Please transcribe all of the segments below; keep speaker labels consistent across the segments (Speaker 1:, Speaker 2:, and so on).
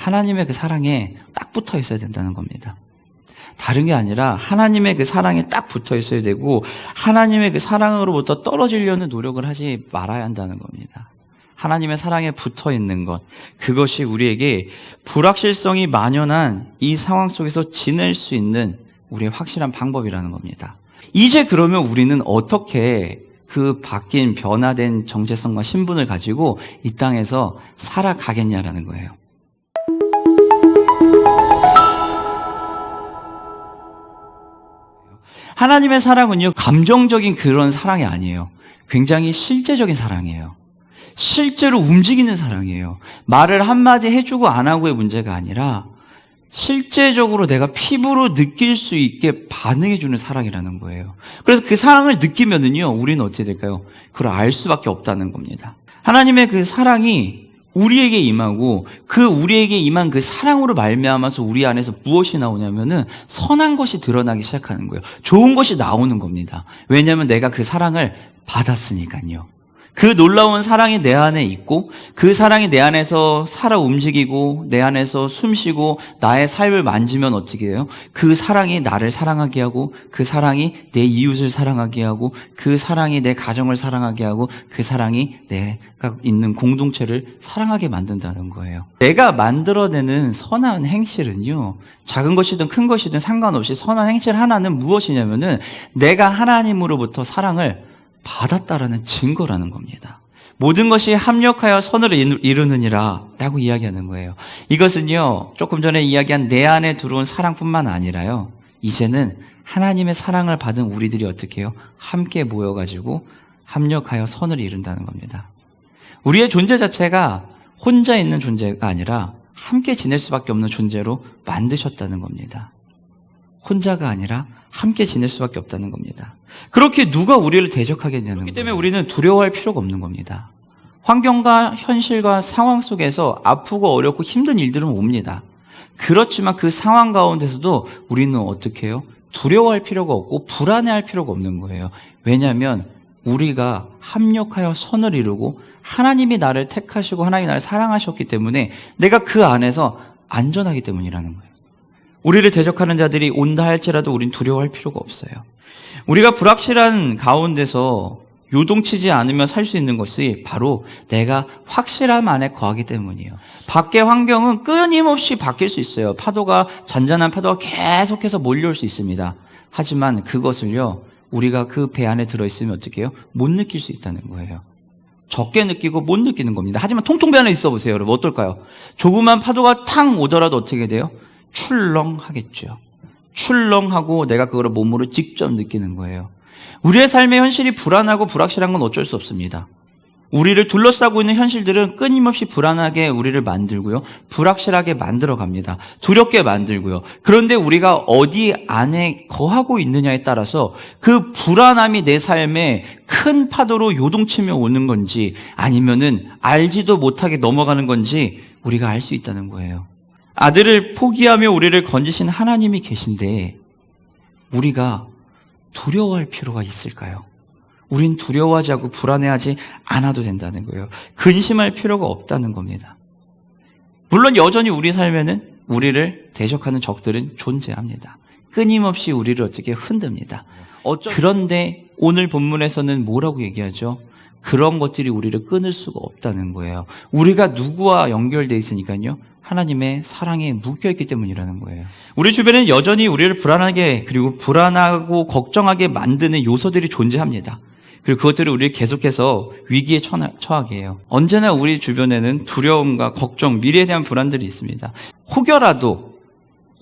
Speaker 1: 하나님의 그 사랑에 딱 붙어 있어야 된다는 겁니다. 다른 게 아니라 하나님의 그 사랑에 딱 붙어 있어야 되고 하나님의 그 사랑으로부터 떨어지려는 노력을 하지 말아야 한다는 겁니다. 하나님의 사랑에 붙어 있는 것. 그것이 우리에게 불확실성이 만연한 이 상황 속에서 지낼 수 있는 우리의 확실한 방법이라는 겁니다. 이제 그러면 우리는 어떻게 그 바뀐 변화된 정체성과 신분을 가지고 이 땅에서 살아가겠냐라는 거예요. 하나님의 사랑은요, 감정적인 그런 사랑이 아니에요. 굉장히 실제적인 사랑이에요. 실제로 움직이는 사랑이에요. 말을 한마디 해주고 안 하고의 문제가 아니라 실제적으로 내가 피부로 느낄 수 있게 반응해주는 사랑이라는 거예요. 그래서 그 사랑을 느끼면은요, 우리는 어떻게 될까요? 그걸 알 수밖에 없다는 겁니다. 하나님의 그 사랑이 우리에게 임하고 그 우리에게 임한 그 사랑으로 말미암아서 우리 안에서 무엇이 나오냐면은 선한 것이 드러나기 시작하는 거예요. 좋은 것이 나오는 겁니다. 왜냐하면 내가 그 사랑을 받았으니까요. 그 놀라운 사랑이 내 안에 있고 그 사랑이 내 안에서 살아 움직이고 내 안에서 숨쉬고 나의 삶을 만지면 어떻게 해요? 그 사랑이 나를 사랑하게 하고 그 사랑이 내 이웃을 사랑하게 하고 그 사랑이 내 가정을 사랑하게 하고 그 사랑이 내가 있는 공동체를 사랑하게 만든다는 거예요. 내가 만들어내는 선한 행실은요. 작은 것이든 큰 것이든 상관없이 선한 행실 하나는 무엇이냐면은 내가 하나님으로부터 사랑을 받았다라는 증거라는 겁니다. 모든 것이 합력하여 선을 이루느니라 라고 이야기하는 거예요. 이것은요, 조금 전에 이야기한 내 안에 들어온 사랑뿐만 아니라요, 이제는 하나님의 사랑을 받은 우리들이 어떻게 해요? 함께 모여가지고 합력하여 선을 이룬다는 겁니다. 우리의 존재 자체가 혼자 있는 존재가 아니라 함께 지낼 수밖에 없는 존재로 만드셨다는 겁니다. 혼자가 아니라 함께 지낼 수밖에 없다는 겁니다. 그렇게 누가 우리를 대적하겠냐는 그렇기 때문에 우리는 두려워할 필요가 없는 겁니다. 환경과 현실과 상황 속에서 아프고 어렵고 힘든 일들은 옵니다. 그렇지만 그 상황 가운데서도 우리는 어떻게 해요? 두려워할 필요가 없고 불안해할 필요가 없는 거예요. 왜냐하면 우리가 합력하여 선을 이루고 하나님이 나를 택하시고 하나님이 나를 사랑하셨기 때문에 내가 그 안에서 안전하기 때문이라는 거예요. 우리를 대적하는 자들이 온다 할지라도 우린 두려워할 필요가 없어요. 우리가 불확실한 가운데서 요동치지 않으며 살 수 있는 것이 바로 내가 확실함 안에 거하기 때문이에요. 밖의 환경은 끊임없이 바뀔 수 있어요. 파도가, 잔잔한 파도가 계속해서 몰려올 수 있습니다. 하지만 그것을요, 우리가 그 배 안에 들어 있으면 어떻게 해요? 못 느낄 수 있다는 거예요. 적게 느끼고 못 느끼는 겁니다. 하지만 통통 배 안에 있어 보세요, 여러분. 어떨까요? 조그만 파도가 탕 오더라도 어떻게 돼요? 출렁하겠죠. 출렁하고 내가 그거를 몸으로 직접 느끼는 거예요. 우리의 삶의 현실이 불안하고 불확실한 건 어쩔 수 없습니다. 우리를 둘러싸고 있는 현실들은 끊임없이 불안하게 우리를 만들고요. 불확실하게 만들어 갑니다. 두렵게 만들고요. 그런데 우리가 어디 안에 거하고 있느냐에 따라서 그 불안함이 내 삶에 큰 파도로 요동치며 오는 건지 아니면은 알지도 못하게 넘어가는 건지 우리가 알 수 있다는 거예요. 아들을 포기하며 우리를 건지신 하나님이 계신데 우리가 두려워할 필요가 있을까요? 우린 두려워하지 않고 불안해하지 않아도 된다는 거예요. 근심할 필요가 없다는 겁니다. 물론 여전히 우리 삶에는 우리를 대적하는 적들은 존재합니다. 끊임없이 우리를 어떻게 흔듭니다. 그런데 오늘 본문에서는 뭐라고 얘기하죠? 그런 것들이 우리를 끊을 수가 없다는 거예요. 우리가 누구와 연결돼 있으니까요. 하나님의 사랑에 묶여 있기 때문이라는 거예요. 우리 주변에는 여전히 우리를 불안하게 그리고 불안하고 걱정하게 만드는 요소들이 존재합니다. 그리고 그것들이 우리를 계속해서 위기에 처하게 해요. 언제나 우리 주변에는 두려움과 걱정, 미래에 대한 불안들이 있습니다. 혹여라도,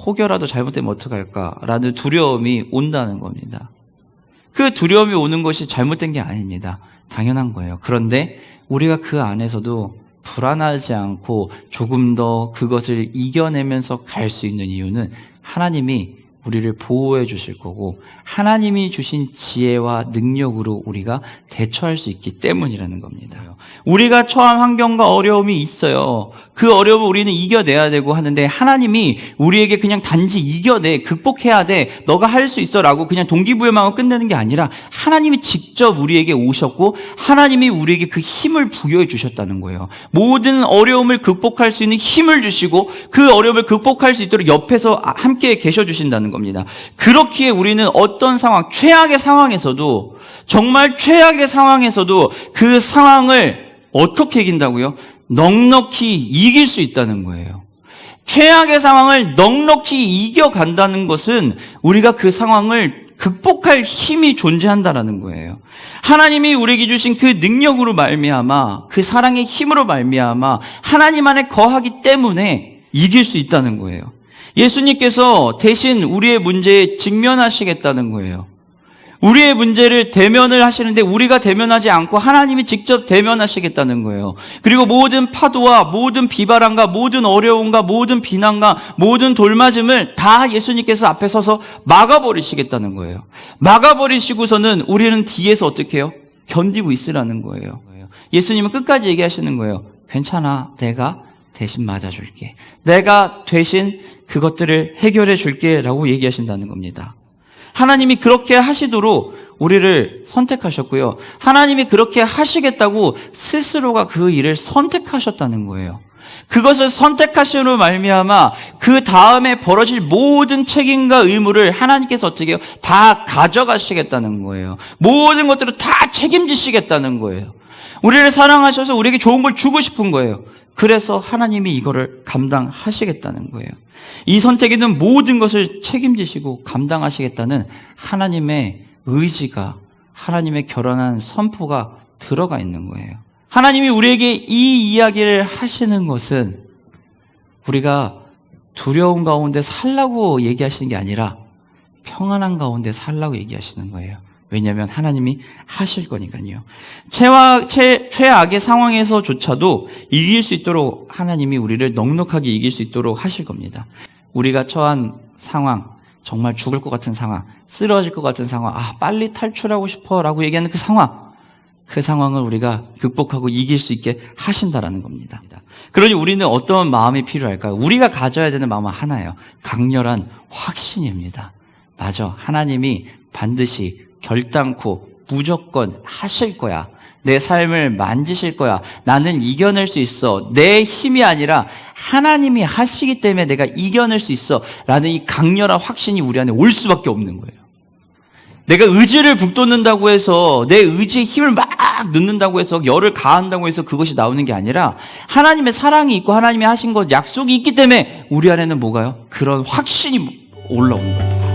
Speaker 1: 혹여라도 잘못되면 어떡할까라는 두려움이 온다는 겁니다. 그 두려움이 오는 것이 잘못된 게 아닙니다. 당연한 거예요. 그런데 우리가 그 안에서도 불안하지 않고 조금 더 그것을 이겨내면서 갈 수 있는 이유는 하나님이 우리를 보호해 주실 거고 하나님이 주신 지혜와 능력으로 우리가 대처할 수 있기 때문이라는 겁니다. 우리가 처한 환경과 어려움이 있어요. 그 어려움을 우리는 이겨내야 되고 하는데 하나님이 우리에게 그냥 단지 이겨내, 극복해야 돼, 너가 할 수 있어라고 그냥 동기부여만 끝내는 게 아니라 하나님이 직접 우리에게 오셨고 하나님이 우리에게 그 힘을 부여해 주셨다는 거예요. 모든 어려움을 극복할 수 있는 힘을 주시고 그 어려움을 극복할 수 있도록 옆에서 함께 계셔 주신다는 겁니다. 그렇기에 우리는 어떤 상황, 최악의 상황에서도 정말 최악의 상황에서도 그 상황을 어떻게 이긴다고요? 넉넉히 이길 수 있다는 거예요. 최악의 상황을 넉넉히 이겨간다는 것은 우리가 그 상황을 극복할 힘이 존재한다라는 거예요. 하나님이 우리에게 주신 그 능력으로 말미암아 그 사랑의 힘으로 말미암아 하나님 안에 거하기 때문에 이길 수 있다는 거예요. 예수님께서 대신 우리의 문제에 직면하시겠다는 거예요. 우리의 문제를 대면을 하시는데 우리가 대면하지 않고 하나님이 직접 대면하시겠다는 거예요. 그리고 모든 파도와 모든 비바람과 모든 어려움과 모든 비난과 모든 돌맞음을 다 예수님께서 앞에 서서 막아버리시겠다는 거예요. 막아버리시고서는 우리는 뒤에서 어떻게 해요? 견디고 있으라는 거예요. 예수님은 끝까지 얘기하시는 거예요. 괜찮아. 내가 대신 맞아줄게. 내가 대신 그것들을 해결해 줄게. 라고 얘기하신다는 겁니다. 하나님이 그렇게 하시도록 우리를 선택하셨고요. 하나님이 그렇게 하시겠다고 스스로가 그 일을 선택하셨다는 거예요. 그것을 선택하심으로 말미암아 그 다음에 벌어질 모든 책임과 의무를 하나님께서 어떻게 해요? 다 가져가시겠다는 거예요. 모든 것들을 다 책임지시겠다는 거예요. 우리를 사랑하셔서 우리에게 좋은 걸 주고 싶은 거예요. 그래서 하나님이 이거를 감당하시겠다는 거예요. 이 선택에 는 모든 것을 책임지시고 감당하시겠다는 하나님의 의지가 하나님의 결혼한 선포가 들어가 있는 거예요. 하나님이 우리에게 이 이야기를 하시는 것은 우리가 두려움 가운데 살라고 얘기하시는 게 아니라 평안한 가운데 살라고 얘기하시는 거예요. 왜냐하면 하나님이 하실 거니까요. 최악, 최, 최악의 상황에서조차도 이길 수 있도록 하나님이 우리를 넉넉하게 이길 수 있도록 하실 겁니다. 우리가 처한 상황, 정말 죽을 것 같은 상황, 쓰러질 것 같은 상황, 아, 빨리 탈출하고 싶어 라고 얘기하는 그 상황, 그 상황을 우리가 극복하고 이길 수 있게 하신다라는 겁니다. 그러니 우리는 어떤 마음이 필요할까요? 우리가 가져야 되는 마음은 하나예요. 강렬한 확신입니다. 맞아. 하나님이 반드시 결단코 무조건 하실 거야. 내 삶을 만지실 거야. 나는 이겨낼 수 있어. 내 힘이 아니라 하나님이 하시기 때문에 내가 이겨낼 수 있어. 라는 이 강렬한 확신이 우리 안에 올 수밖에 없는 거예요. 내가 의지를 북돋는다고 해서 내 의지에 힘을 막 넣는다고 해서 열을 가한다고 해서 그것이 나오는 게 아니라 하나님의 사랑이 있고 하나님이 하신 것 약속이 있기 때문에 우리 안에는 뭐가요? 그런 확신이 올라오는 거예요.